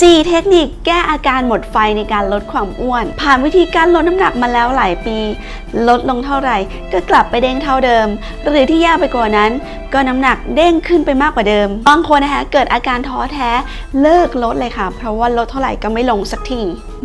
4 เทคนิคแก้อาการหมดไฟในการลดความอ้วน ผ่านวิธีการลดน้ำหนักมาแล้วหลายปี ลดลงเท่าไหร่ ก็กลับไปเด้งเท่าเดิม หรือที่ยากไปกว่านั้น ก็น้ำหนักเด้งขึ้นไปมากกว่าเดิม บางคนนะคะเกิดอาการท้อแท้เลิกลดเลยค่ะ เพราะว่าลดเท่าไหร่ก็ไม่ลงสักที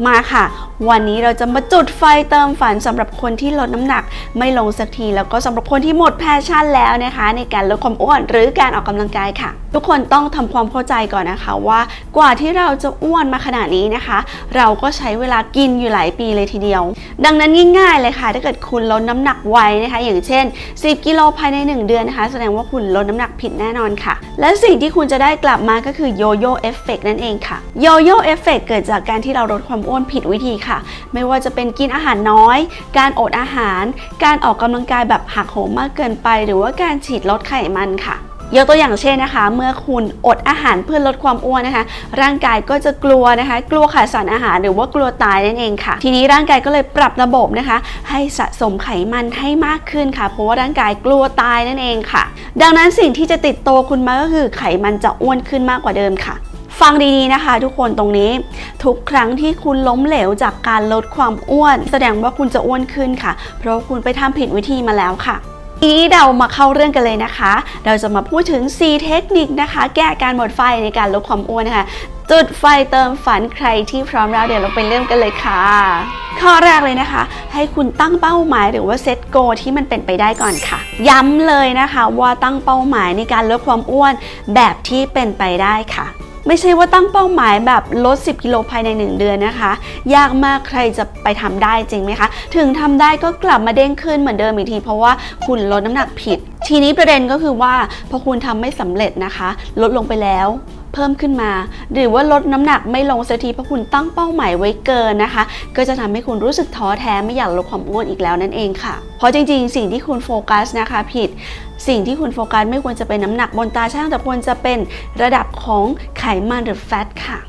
มาค่ะ วันนี้เราจะมาจุดไฟเติมฝันสำหรับคนที่ลดน้ำหนักไม่ลงสักที แล้วก็สำหรับคนที่หมดแพชชั่นแล้วนะคะ ในการลดความอ้วน หรือการออกกำลังกายค่ะ ทุกคนต้องทำความเข้าใจก่อนนะคะว่ากว่าที่เราจะอ้วนมาขนาดนี้นะคะ เราก็ใช้เวลากินอยู่หลายปีเลยทีเดียว ดังนั้นง่ายๆเลยค่ะ ถ้าเกิดคุณลดน้ำหนักไวนะคะ อย่างเช่น 10 กิโลภายใน 1 เดือนนะคะ แสดงว่าคุณลดน้ำหนักผิดแน่นอนค่ะ และสิ่งที่คุณจะได้กลับมาก็คือโยโย่เอฟเฟกนั่นเองค่ะโยโย่เอฟเฟกเกิดจากการที่เราลดความอ้วนผิดวิธีค่ะ ไม่ว่าจะเป็นกินอาหารน้อย การอดอาหาร การออกกำลังกายแบบหักโหมมากเกินไป หรือว่าการฉีดลดไขมันค่ะ ยกตัวอย่างเช่นนะคะ เมื่อคุณอดอาหารเพื่อลดความอ้วนนะคะ ร่างกายก็จะกลัวนะคะ กลัวขาดสารอาหารหรือว่ากลัวตายนั่นเองค่ะ ทีนี้ร่างกายก็เลยปรับระบบนะคะ ให้สะสมไขมันให้มากขึ้นค่ะ เพราะว่าร่างกายกลัวตายนั่นเองค่ะ ดังนั้นสิ่งที่จะติดตัวคุณมาก็คือไขมันจะอ้วนขึ้นมากกว่าเดิมค่ะฟังดีๆนะคะ ทุกคนตรงนี้ ทุกครั้งที่คุณล้มเหลวจากการลดความอ้วน แสดงว่าคุณจะอ้วนขึ้นค่ะ เพราะคุณไปทำผิดวิธีมาแล้วค่ะ ทีนี้เรามาเข้าเรื่องกันเลยนะคะ เราจะมาพูดถึง 4 เทคนิคนะคะ แก้การหมดไฟในการลดความอ้วนนะคะ จุดไฟเติมฝันใครที่พร้อมแล้วเดี๋ยวเราไปเริ่มกันเลยค่ะ ข้อแรกเลยนะคะ ให้คุณตั้งเป้าหมายหรือว่าเซตโกที่มันเป็นไปได้ก่อนค่ะ ย้ำเลยนะคะว่าตั้งเป้าหมายในการลดความอ้วนแบบที่เป็นไปได้ค่ะ ไม่ใช่ว่าตั้งเป้าหมายแบบลด 10 กิโลภายใน 1 เดือนนะคะ ยากมากใครจะไปทำได้จริงไหมคะ ถึงทำได้ก็กลับมาเด้งขึ้นเหมือนเดิมอีกที เพราะว่าคุณลดน้ำหนักผิด ทีนี้ประเด็นก็คือว่าพอคุณทำไม่สำเร็จนะคะ ลดลงไปแล้วเพิ่มขึ้นมา หรือว่าลดน้ำหนักไม่ลงสักทีเพราะคุณตั้งเป้าหมายไว้เกินนะคะ ก็จะทำให้คุณรู้สึกท้อแท้ไม่อยากลดความอ้วนอีกแล้วนั่นเองค่ะ เพราะจริงๆ สิ่งที่คุณโฟกัสนะคะผิด สิ่งที่คุณโฟกัสไม่ควรจะเป็นน้ำหนักบนตาช่างแต่ควรจะเป็นระดับของไขมันหรือแฟตค่ะ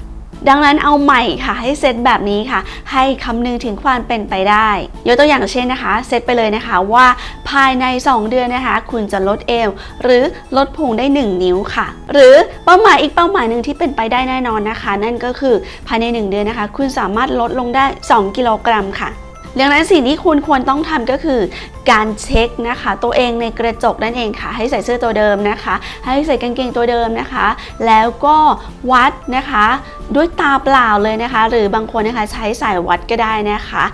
ดังนั้นเอาใหม่ค่ะ ให้เซตแบบนี้ค่ะ ให้คำนึงถึงความเป็นไปได้ยกตัวอย่างเช่นนะคะ เซตไปเลยนะคะว่าภายใน 2 เดือนนะคะ คุณจะลดเอว หรือลดพุงได้ 1 นิ้วค่ะ หรือเป้าหมายอีกเป้าหมายหนึ่งที่เป็นไปได้แน่นอนนะคะ นั่นก็คือภายใน 1 เดือนนะคะ คุณสามารถลดลงได้ 2 กิโลกรัมค่ะ ดังนั้นสิ่งที่คุณควรต้องทำก็คือการเช็คนะคะ ตัวเองในกระจกนั่นเองค่ะ ให้ใส่เสื้อตัวเดิมนะคะ ให้ใส่กางเกงตัวเดิมนะคะ แล้วก็วัดนะคะ ด้วยตาเปล่าเลยนะคะ หรือบางคนนะคะใช้สายวัดก็ได้นะคะ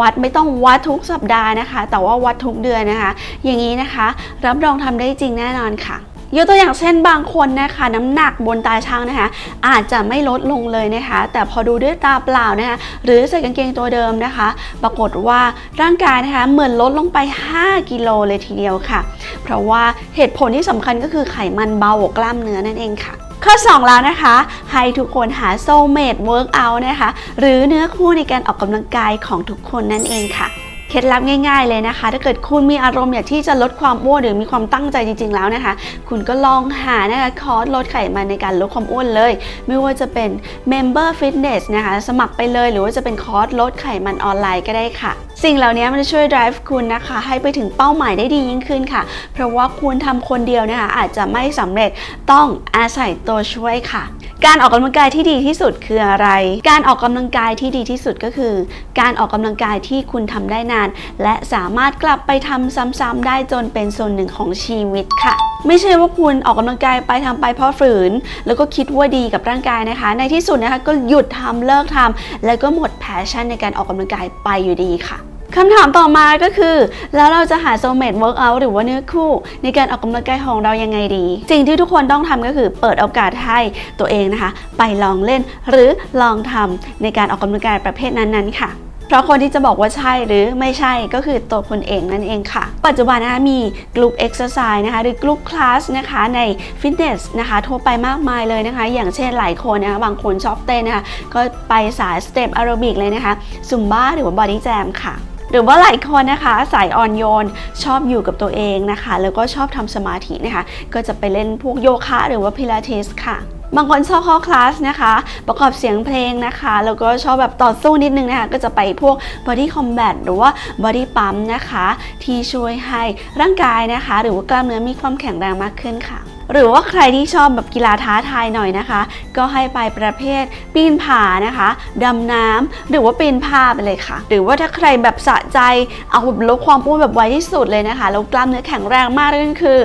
วัดไม่ต้องวัดทุกสัปดาห์นะคะ แต่ว่าวัดทุกเดือนนะคะ อย่างนี้นะคะ รับรองทำได้จริงแน่นอนค่ะ ยกตัวอย่างเช่นบางคนนะคะน้ำหนักบนตาช่างนะคะ อาจจะไม่ลดลงเลยนะคะ แต่พอดูด้วยตาเปล่านะคะหรือใส่กางเกงตัวเดิมนะคะ ปรากฏว่าร่างกายนะคะเหมือนลดลงไป 5 กิโลเลยทีเดียวค่ะ เพราะว่าเหตุผลที่สำคัญก็คือไขมันเบากว่ากล้ามเนื้อนั่นเองค่ะข้อ 2 แล้วนะคะ ให้ทุกคนหาโซเมดเวิร์กอัลนะคะ หรือเนื้อคู่ในการออกกำลังกายของทุกคนนั่นเองค่ะ เคล็ดลับง่าย ๆเลยนะคะ ถ้าเกิดคุณมีอารมณ์อยากที่จะลดความอ้วนหรือมีความตั้งใจจริง ๆ แล้วนะคะ คุณก็ลองหานะคะคอร์สลดไขมันในการลดความอ้วนเลย ไม่ว่าจะเป็น Member Fitness นะคะ สมัครไปเลย หรือว่าจะเป็นคอร์สลดไขมันออนไลน์ก็ได้ค่ะ สิ่งเหล่านี้มันจะช่วย drive คุณนะคะ ให้ไปถึงเป้าหมายได้ดียิ่งขึ้นค่ะ เพราะว่าคุณทำคนเดียวนะคะอาจจะไม่สำเร็จต้องอาศัยตัวช่วยค่ะ การออกกำลังกายที่ดีที่สุดคืออะไร การออกกำลังกายที่ดีที่สุดก็คือ การออกกำลังกายที่คุณทำได้นาน และสามารถกลับไปทำซ้ำๆได้จนเป็นส่วนหนึ่งของชีวิตค่ะ ไม่ใช่ว่าคุณออกกำลังกายไปทำไปเพราะฝืน แล้วก็คิดว่าดีกับร่างกายนะคะ ในที่สุดนะคะก็หยุดทำเลิกทำแล้วก็หมดแพชชั่นในการออกกำลังกายไปอยู่ดีค่ะคำถามต่อมาก็คือ แล้วเราจะหาโซเม e เวิร์กอัลหรือว่าเนื้อคู่ ในการออกกำลังกายของเรายังไงดี สิ่งที่ทุกคนต้องทำก็คือเปิดโอกาสให้ตัวเองนะคะ ไปลองเล่นหรือลองทำในการออกกำลังกายประเภทนั้นๆค่ะ เพราะคนที่จะบอกว่าใช่หรือไม่ใช่ก็คือตัวคุณเองนั่นเองค่ะ ปัจจุบันนะคะมีกลุ่มเอ็กซ์ไซส์นะคะหรือกลุ่มคลาสนะคะในฟิตเนสนะคะทั่วไปมากมายเลยนะคะ อย่างเช่นหลายคนนะคะบางคนชอบเต้นนะคะก็ไปสายสเต็ปแอโรบิกเลยนะคะซุมบ้าหรือว่าบอดี้แจมค่ะหรือว่าหลายคนนะคะสายอ่อนโยนชอบอยู่กับตัวเองนะคะ แล้วก็ชอบทำสมาธินะคะ ก็จะไปเล่นพวกโยคะหรือว่าพิลาทิสค่ะ บางคนชอบเข้าคลาสนะคะ ประกอบเสียงเพลงนะคะ แล้วก็ชอบแบบต่อสู้นิดนึงนะคะ ก็จะไปพวก body combat หรือว่า body pump นะคะ ที่ช่วยให้ร่างกายนะคะ หรือว่ากล้ามเนื้อมีความแข็งแรงมากขึ้นค่ะหรือว่าใครที่ชอบแบบกีฬาท้าทายหน่อยนะคะ ก็ให้ไปประเภทปีนผานะคะดำน้ำหรือว่าปีนผ้าไปเลยค่ะ หรือว่าถ้าใครแบบสะใจเอาแบบลดความอ้วนแบบไวที่สุดเลยนะคะแล้วกล้ามเนื้อแข็งแรงมากนั่นคือ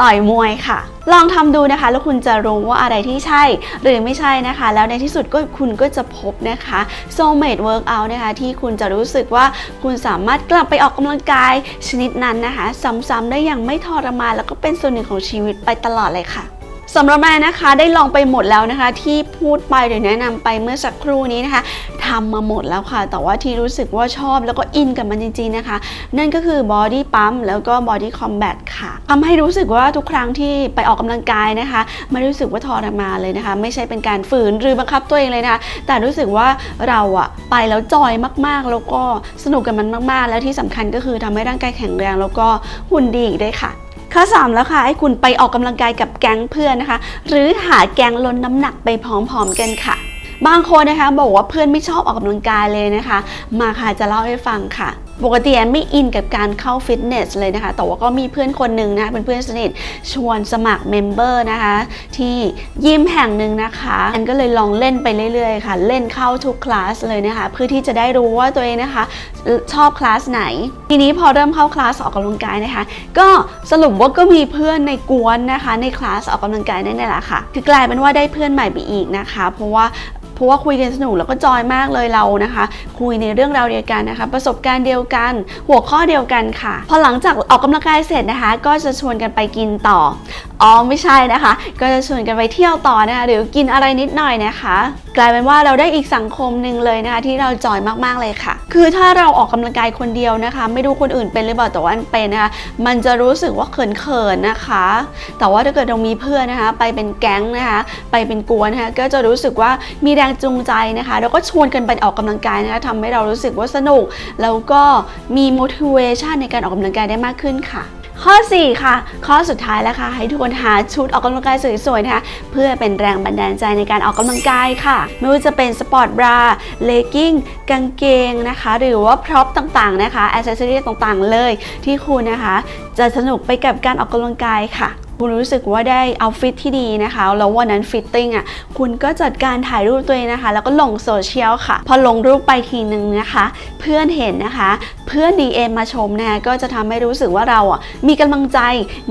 ต่อยมวยค่ะ ลองทำดูนะคะ แล้วคุณจะรู้ว่าอะไรที่ใช่ หรือไม่ใช่นะคะ แล้วในที่สุดก็คุณก็จะพบนะคะ soulmate workout นะคะ ที่คุณจะรู้สึกว่าคุณสามารถกลับไปออกกำลังกายชนิดนั้นนะคะ ซ้ำๆได้อย่างไม่ทรมานแล้วก็เป็นส่วนหนึ่งของชีวิตไปตลอดเลยค่ะ สำหรับแม่นะคะได้ลองไปหมดแล้วนะคะ ที่พูดไปหรือแนะนำไปเมื่อสักครู่นี้นะคะทำมาหมดแล้วค่ะ แต่ว่าที่รู้สึกว่าชอบแล้วก็อินกับมันจริงๆนะคะ นั่นก็คือ body pump แล้วก็ body combat ค่ะทำให้รู้สึกว่าทุกครั้งที่ไปออกกำลังกายนะคะไม่รู้สึกว่าทรมานเลยนะคะ ไม่ใช่เป็นการฝืนหรือบังคับตัวเองเลยนะคะ แต่รู้สึกว่าเราอะไปแล้วจอยมากๆ แล้วก็สนุกกับมันมากๆ แล้วที่สำคัญก็คือทำให้ร่างกายแข็งแรง แล้วก็หุ่นดีอีกด้วยค่ะ ข้อ 3 แล้วค่ะ ให้คุณไปออกกำลังกายกับแก๊งเพื่อนนะคะ หรือหาแก๊งลดน้ำหนักไปพร้อมๆกันค่ะ บางคนนะคะ บอกว่าเพื่อนไม่ชอบออกกำลังกายเลยนะคะ มาค่ะจะเล่าให้ฟังค่ะ ปกติแอนไม่อินกับการเข้าฟิตเนสเลยนะคะ แต่ว่าก็มีเพื่อนคนหนึ่งนะะเป็นเพื่อนสนิทชวนสมัครเมมเบอร์นะคะ ที่ยิมแห่งหนึ่งนะคะแอนก็เลยลองเล่นไปเรื่อยๆค่ะ เล่นเข้าทุกคลาสเลยนะคะ เพื่อที่จะได้รู้ว่าตัวเองนะคะ ชอบคลาสไหน ทีนี้พอเริ่มเข้าคลาสออกกำลังกายนะคะ ก็สรุปว่าก็มีเพื่อนในกวนนะคะ ในคลาสออกกำลังกายนั่นแหละค่ะ คือกลายเป็นว่าได้เพื่อนใหม่ไปอีกนะคะ เพราะว่า เพราะว่าคุยกันสนุกแล้วก็จอยมากเลยเรานะคะ คุยในเรื่องราวเดียวกันนะคะ ประสบการณ์เดียวกัน หัวข้อเดียวกันค่ะ พอหลังจากออกกำลังกายเสร็จนะคะ ก็จะชวนกันไปกินต่ออ๋อไม่ใช่นะคะ ก็จะชวนกันไปเที่ยวต่อนะคะหรือกินอะไรนิดหน่อยนะคะ กลายเป็นว่าเราได้อีกสังคมหนึ่งเลยนะคะที่เราจอยมากๆเลยค่ะ คือถ้าเราออกกำลังกายคนเดียวนะคะ ไม่รู้คนอื่นเป็นหรือเปล่าแต่ว่าเป็นนะคะมันจะรู้สึกว่าเขินๆนะคะ แต่ว่าถ้าเกิดเรามีเพื่อนนะคะ ไปเป็นแก๊งนะคะไปเป็นกวนนะคะก็จะรู้สึกว่ามีแรงจูงใจนะคะ แล้วก็ชวนกันไปออกกำลังกายนะคะทำให้เรารู้สึกว่าสนุก แล้วก็มี motivation ในการออกกำลังกายได้มากขึ้นค่ะ ข้อ 4 ค่ะ ข้อสุดท้ายแล้วค่ะ ให้ทุกคนหาชุดออกกำลังกายสวยๆนะคะเพื่อเป็นแรงบันดาลใจในการออกกำลังกายค่ะ ไม่ว่าจะเป็นสปอร์ตบราเลกกิ้งกางเกงนะคะ หรือว่าพร็อพต่างๆนะคะอ c เซสซอรีต่างๆ เลยที่คุณนะคะ จะสนุกไปกับการออกกำลังกายค่ะคุณรู้สึกว่าได้เอาฟิตที่ดีนะคะ แล้ววันนั้นฟิตติ้งอะ คุณก็จัดการถ่ายรูปตัวเองนะคะ แล้วก็ลงโซเชียลค่ะ พอลงรูปไปทีนึงนะคะ เพื่อนเห็นนะคะ เพื่อน DM มาชมนะก็จะทำให้รู้สึกว่าเราอะมีกำลังใจ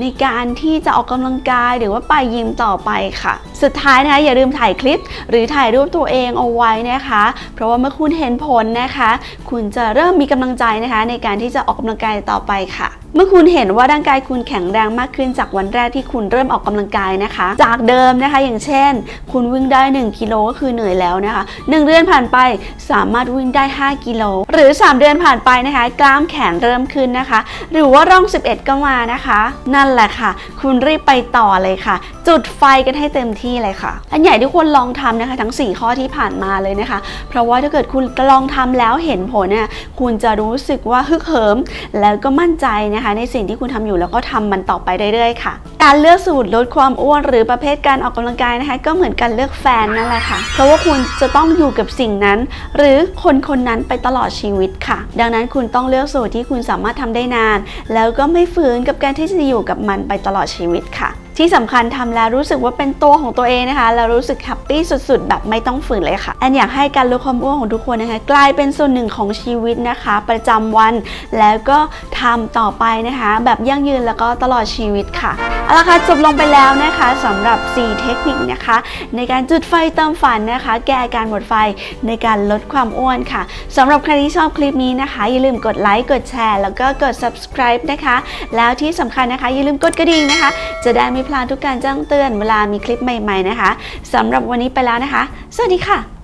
ในการที่จะออกกำลังกายหรือว่าไปยิมต่อไปค่ะ สุดท้ายนะคะอย่าลืมถ่ายคลิป หรือถ่ายรูปตัวเองเอาไว้นะคะ เพราะว่าเมื่อคุณเห็นผลนะคะ คุณจะเริ่มมีกำลังใจนะคะ ในการที่จะออกกำลังกายต่อไปค่ะเมื่อคุณเห็นว่าร่างกายคุณแข็งแรงมากขึ้นจากวันแรกที่คุณเริ่มออกกำลังกายนะคะ จากเดิมนะคะ อย่างเช่น คุณวิ่งได้ 1กิโลก็คือเหนื่อยแล้วนะคะ 1 เดือนผ่านไปสามารถวิ่งได้ 5 กิโล หรือ 3 เดือนผ่านไปนะคะกล้ามแขนเริ่มขึ้นนะคะ หรือว่าร่อง 11 ก็มานะคะ นั่นแหละค่ะ คุณรีบไปต่อเลยค่ะ จุดไฟกันให้เต็มที่เลยค่ะ อันใหญ่ที่ควรลองทำนะคะ ทั้ง 4 ข้อที่ผ่านมาเลยนะคะ เพราะว่าถ้าเกิดคุณลองทำแล้วเห็นผลเนี่ยคุณจะรู้สึกว่าฮึกเหิม แล้วก็มั่นใจนะคะ ในสิ่งที่คุณทำอยู่แล้วก็ทำมันต่อไปเรื่อยๆค่ะ การเลือกสูตรลดความอ้วนหรือประเภทการออกกำลังกายนะคะ ก็เหมือนการเลือกแฟนนั่นแหละค่ะ เพราะว่าคุณจะต้องอยู่กับสิ่งนั้น หรือคนคนนั้นไปตลอดชีวิตค่ะ ดังนั้นคุณต้องลองเลือกสูตรที่คุณสามารถทำได้นาน แล้วก็ไม่ฝืนกับการที่จะอยู่กับมันไปตลอดชีวิตค่ะ ที่สำคัญทำแล้วรู้สึกว่าเป็นตัวของตัวเองนะคะ แล้วรู้สึกแฮปปี้สุดๆ แบบไม่ต้องฝืนเลยค่ะ แอนอยากให้การลดความอ้วนของทุกคนนะคะ กลายเป็นส่วนหนึ่งของชีวิตนะคะ ประจำวัน แล้วก็ทำต่อไปนะคะ แบบยั่งยืนแล้วก็ตลอดชีวิตค่ะเอาละค่ะจบลงไปแล้วนะคะสำหรับ 4 เทคนิคนะคะ ในการจุดไฟเติมฝันนะคะ แก้อาการหมดไฟในการลดความอ้วนค่ะสำหรับใครที่ชอบคลิปนี้นะคะ อย่าลืมกดไลค์กดแชร์ แล้วก็กด subscribe นะคะ แล้วที่สำคัญนะคะอย่าลืมกดกระดิ่งนะคะ จะได้ไม่พลาดทุกการแจ้งเตือนเวลามีคลิปใหม่ ๆนะคะสำหรับวันนี้ไปแล้วนะคะ สวัสดีค่ะ